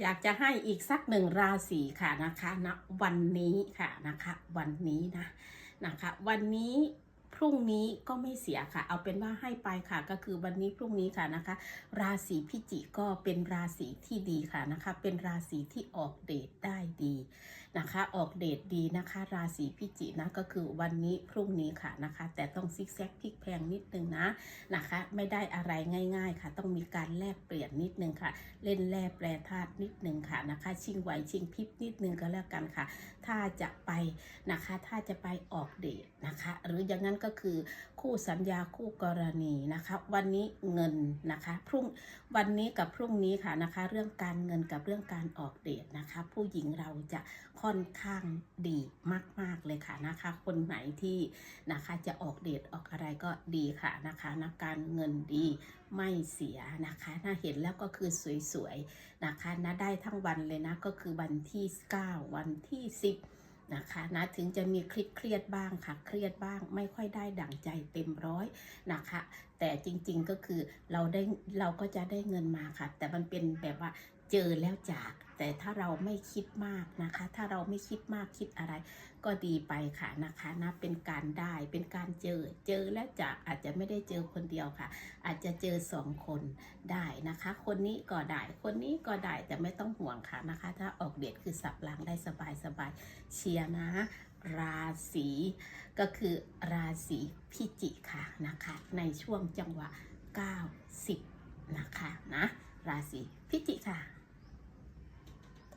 อยากจะให้อีกสักหนึ่งราศีค่ะนะคะณวันนี้ค่ะนะคะ วันนี้นะนะคะ วันนี้ พรุ่งนี้ก็ไม่เสียค่ะ เอาเป็นว่าให้ไปค่ะ ก็คือวันนี้พรุ่งนี้ค่ะนะคะ ราศีพิจิกก็เป็นราศีที่ดีค่ะนะคะ เป็นราศีที่ออกเดทได้ดีนะคะ ออกเดทดีนะคะ ราศีพิจินะก็คือวันนี้พรุ่งนี้ค่ะนะคะ แต่ต้องซิกแซกพลิกแพงนิดนึงนะนะคะ ไม่ได้อะไรง่ายๆค่ะ ต้องมีการแลกเปลี่ยนนิดนึงค่ะ เล่นแร่แปรธาตุนิดนึงค่ะนะคะ ชิงไหวชิงพริบนิดนึงก็แล้วกันค่ะ ถ้าจะไปนะคะ ถ้าจะไปออกเดทนะคะ หรืออย่างนั้นก็คือคู่สัญญาคู่กรณีนะคะ วันนี้เงินนะคะพรุ่งวันนี้กับพรุ่งนี้ค่ะนะคะ เรื่องการเงินกับเรื่องการออกเดทนะคะ ผู้หญิงเราจะค่อนข้างดีมาก ๆเลยค่ะนะคะ คนไหนที่นะคะจะออกเดทออกอะไรก็ดีค่ะนะคะนะการเงินดีไม่เสียนะคะน่าเห็นแล้วก็คือสวยๆนะคะนะได้ทั้งวันเลยนะก็คือวันที่ 9 วันที่ 10 นะคะนะถึงจะมีคลิดเครียดบ้างค่ะ เครียดบ้างไม่ค่อยได้ดั่งใจเต็มร้อยนะคะ แต่จริงๆก็คือเราได้เราก็จะได้เงินมาค่ะ แต่มันเป็นแบบว่าเจอแล้วจาก แต่ถ้าเราไม่คิดมากนะคะ ถ้าเราไม่คิดมากคิดอะไร ก็ดีไปค่ะนะคะนะเป็นการได้เป็นการเจอเจอและจากอาจจะไม่ได้เจอคนเดียวค่ะ อาจจะเจอสองคนได้นะคะ คนนี้ก็ได้ คนนี้ก็ได้แต่ไม่ต้องห่วงค่ะนะคะ ถ้าออกเดทคือสับลางได้สบายสบายๆเชียร์นะ ราศีก็คือราศีพิจิกค่ะนะคะ ในช่วงจังหวะ 90 นะคะนะ ราศีพิจิกค่ะ